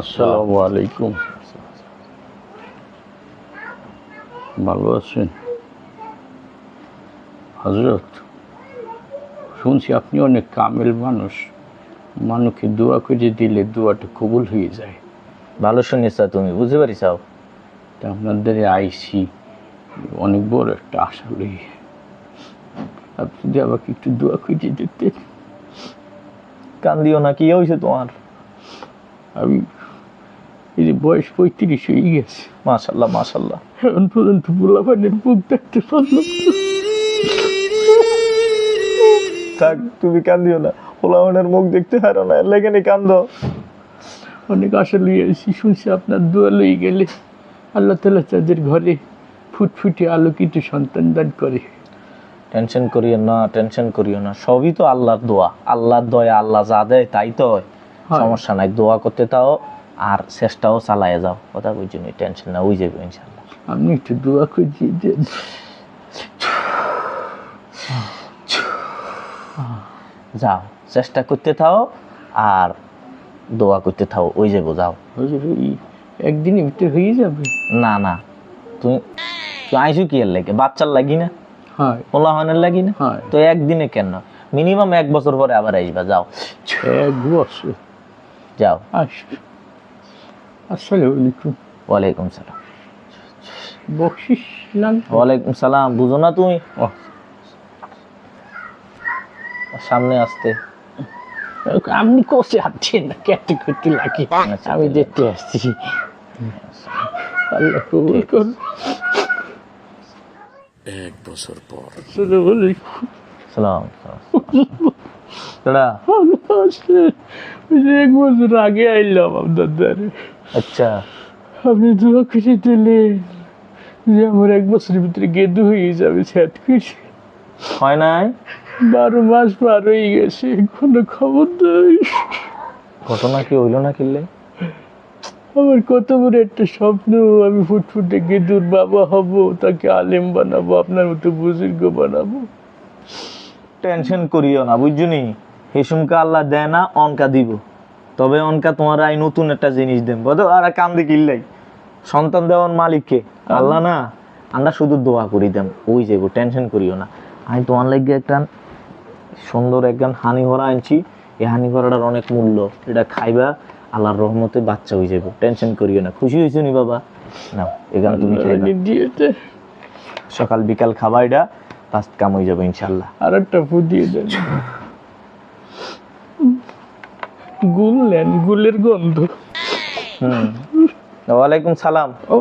আসসালামু আলাইকুম। ভালো আছেন? হজরত শুনছি আপনি অনেক কামেল মানুষ। মানুষকে দোয়া করে দিলে দোয়াটা কবুল হয়ে যায়। ভালো শুনিস তুমি বুঝতে পারিসাও তা আপনাদের আইসি অনেক বড় একটা আশা লই আপনি যদি আমাকে একটু দোয়া করে দিতেন। কান্দিও না কি হয়েছে তোমার? আমি এই বয়স পঁয়ত্রিশ হয়ে গেছে। মাশাল্লাহ মাশাল্লাহ এখন পর্যন্ত পোলাপানের মুখ দেখতে পারলাম থাক তুমি কান্দিও না। পোলাওয়ানের মুখ দেখতে পারো না লেগে কান্দ। অনেক আশা লইয়া আছি শুনছি আপনার দোয়া লই গেলে আল্লাহ তালা তাদের ঘরে ফুটফুটে আলোকিত সন্তান দান করে। টেনশন করিও না টেনশন করিও না। সবই তো আল্লাহর দোয়া। আল্লাহর দয়া আল্লাহ যা দেয় তাই তো। সমস্যা নাই দোয়া করতে তাও আর চেষ্টাও চালায় যাও। কথা বুঝছি নি টেনশন না ওই যাবে ইনশাল্লাহ। আপনি একটু দোয়া করে দিয়ে দেন যাও চেষ্টা করতে থাও আর দোয়া করতে থাও ওই যাব যাও। একদিনের ভিতরে হয়ে যাবে? না না। তুমি তুই আইসু কি এর লাগে? বাচ্চার লাগি না? হয়। পোলাহানের লাগি না? হয়। তো একদিনে কেন? মিনিমাম এক বছর পরে আবার আসবা যাও। এক বছর। যাও। আসবে আসসালামু আলাইকুম। ওয়ালাইকুম সালাম। বকশিস লাগবে ওয়ালাইকুম সালাম বুঝো না তুমি? সামনে আসতে। আপনি কষে হাঁটছেন না কেটে করতে লাগে। আচ্ছা, আমি দেখতে আসছি। আল্লাহ কবুল করুন। এক বছর পর। আসসালামু আলাইকুম। সালাম। দাদা। ভালো আছেন? ওই যে এক বছর আগে আইলাম আপনার দ্বারে। আচ্ছা। আপনি দোয়া খুশি দিলেন যে আমার এক বছরের ভিতরে গেদু হয়ে যাবে ছ্যাট খুশি হয় নাই? বারো মাস পার হয়ে গেছে কোনো খবর নাই। ঘটনা কি হইল না কিনলে আমার কত বড় একটা স্বপ্ন আমি ফুটফুটে গেদুর বাবা হব তাকে আলেম বানাবো আপনার মতো বুজুর্গ বানাবো। টেনশন করিও না বুঝছনি হেসুমকা আল্লাহ দেয় না অনকা দিব। তবে অনকা তোমার আই নতুন একটা জিনিস দেন। বুঝো আর কাম দি কিনলাই সন্তান দেওয়ার মালিককে। আল্লাহ না আমরা শুধু দোয়া করি দেম ওই যাব টেনশন করিও না। আমি তোমার লাগে একটা সুন্দর একখান হানি ভরা আনছি। এই হানি ভরাটার অনেক মূল্য। এটা খাইবা আল্লাহর রহমতে বাচ্চা হয়ে যাব টেনশন করিও না। খুশি হয়েছো নি বাবা? না এখানে তুমি সকাল বিকাল খাবা এটা কাম হয়ে যাবে ইনশাল্লাহ আর একটা ফু দিয়ে দেন। গুল নেন গুলের গন্ধ। হুম। ওয়ালাইকুম সালাম। ও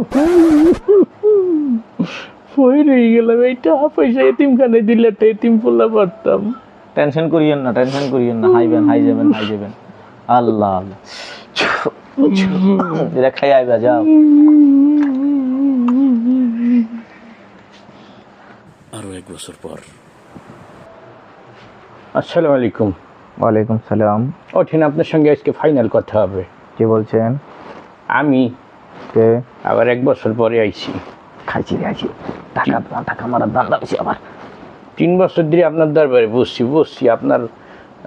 ফই রয়ে গেলাম এইটা পয়সা এতিম খানে দিলে একটা এতিম পোলা পারতাম। টেনশন করিয়েন না টেনশন করিয়েন না হাইবেন হাই যাবেন হাই যাবেন। আল্লাহ। আল্লাহ এটা খাই আইবা যাও। আরও এক বছর পর। আসসালামু আলাইকুম। ওয়ালাইকুম সালাম। ওঠেন আপনার সঙ্গে আজকে ফাইনাল কথা হবে। কে বলছেন? আমি। কে? আবার এক বছর পরে আইছি। খাইছি খাইছি টাকা টাকা মারার দান্দা বেশি আবার তিন বছর ধরে আপনার দরবারে বসছি বসছি। আপনার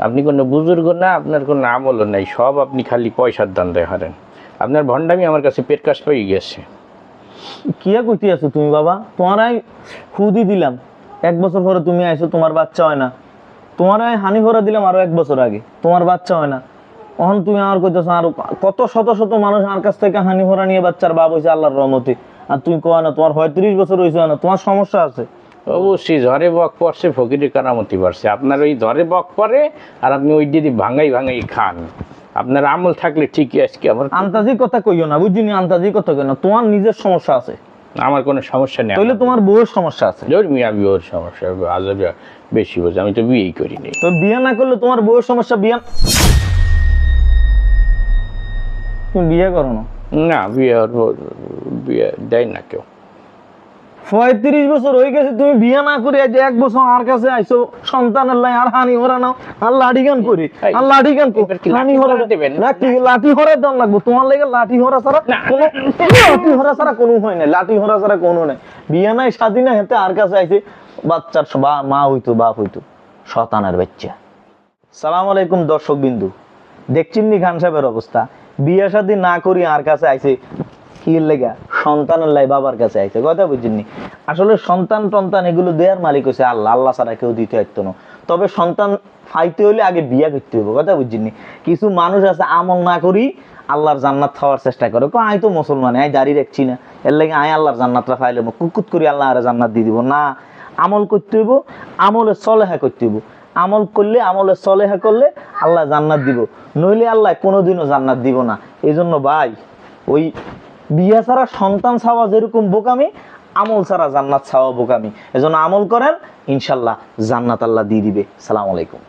আপনি কোনো বুজুর্গ না আপনার কোনো আমলও নাই। সব আপনি খালি পয়সার দান্দায় হারেন। আপনার ভণ্ডামি আমার কাছে পেট কাশ পেয়ে গেছে। কিয়া কইতে আছো তুমি বাবা? তোমারাই খুদি দিলাম। এক বছর পরে তুমি আইছো তোমার বাচ্চা হয় না। তোমারাই হানি ভরা দিলাম আরও এক বছর আগে। তোমার বাচ্চা হয় না। তখন তুমি আমার কইতেছো আর কত শত শত মানুষ আমার কাছ থেকে হানি ভরা নিয়ে বাচ্চার বাপ হয়েছে আল্লাহর রহমতে। আর তুমি কয় না তোমার পঁয়ত্রিশ বছর হয়েছে না তোমার সমস্যা আছে। অবশ্যই ঝড়ে বক পড়ছে ফকিরের কারামতি পারছে আপনার ওই ঝড়ে বক পড়ে আর আপনি ওই দিদি ভাঙাই ভাঙাই খান আপনার আমল থাকলে ঠিকই আজকে আমার আন্তাজি কথা কইও না বুঝিনি আন্তাজি কথা কইও না তোমার নিজের সমস্যা আছে। আমার কোনো সমস্যা নেই। তাহলে তোমার বউয়ের সমস্যা আছে? ধর্মী আমি ওর সমস্যা আজব বেশি বোঝে আমি তো বিয়েই করিনি। তো বিয়ে না করলে তোমার বউয়ের সমস্যা বিয়ে তুমি বিয়ে করো না? না বিয়ে বিয়ে দেয় না কেউ। পঁয়ত্রিশ বছর হয়ে গেছে তুমি বিয়ে না করে আজ এক বছর আমার কাছে আইসো সন্তানের লাই আর হানি হরা নাও আর লাঠি গান করি আর লাঠি গান লাঠি হরা দেবেন? লাঠি লাঠি হরা দাম লাগবে? তোমার লাগে লাঠি হরা ছাড়া কোনো লাঠি হরা ছাড়া কোনো হয় না লাঠি হরা ছাড়া কোনো নাই। বিয়ে নাই স্বাধী না হেতে আর কাছে আইছে বাচ্চার বা মা হইতো বাপ হইতো শতানের বাচ্চা। সালাম আলাইকুম দর্শক বিন্দু দেখছেন নি খান সাহেবের অবস্থা? বিয়ে শাদী না করি আর কাছে আইছে কি লেগা সন্তানের লাই বাবার কাছে আইছে, কথা বুঝিনি আসলে সন্তান টন্তান এগুলো দেয়ার মালিক হচ্ছে আল্লাহ আল্লাহ ছাড়া কেউ দিতে পারতো না। তবে সন্তান ফাইতে হলে আগে বিয়া করতে হবে কথা বুঝিনি কিছু মানুষ আছে, আমল না করি আল্লাহর জান্নাত খাওয়ার চেষ্টা করে। আই তো মুসলমান আই দাঁড়িয়ে রাখছি না। এর লাগে আয় আল্লাহর জান্নাতটা ফাইলে কুকুত করি আল্লাহ আর জান্নাত দিয়ে দিব। না, আমল করতে হইব, আমলে সলেহা করতে হইব। আমল করলে, আমলে সলেহা করলে আল্লাহ জান্নাত দিব। নইলে আল্লাহ কোনোদিনও জান্নাত দিব না। এই জন্য ভাই, ওই বিয়া ছাড়া সন্তান ছাওয়া যেরকম বোকামি, আমল ছাড়া জান্নাত ছাওয়া বোকামি। এজন্য আমল করেন, ইনশাল্লাহ জান্নাত আল্লাহ দিয়ে দিবে। সালাম আলাইকুম।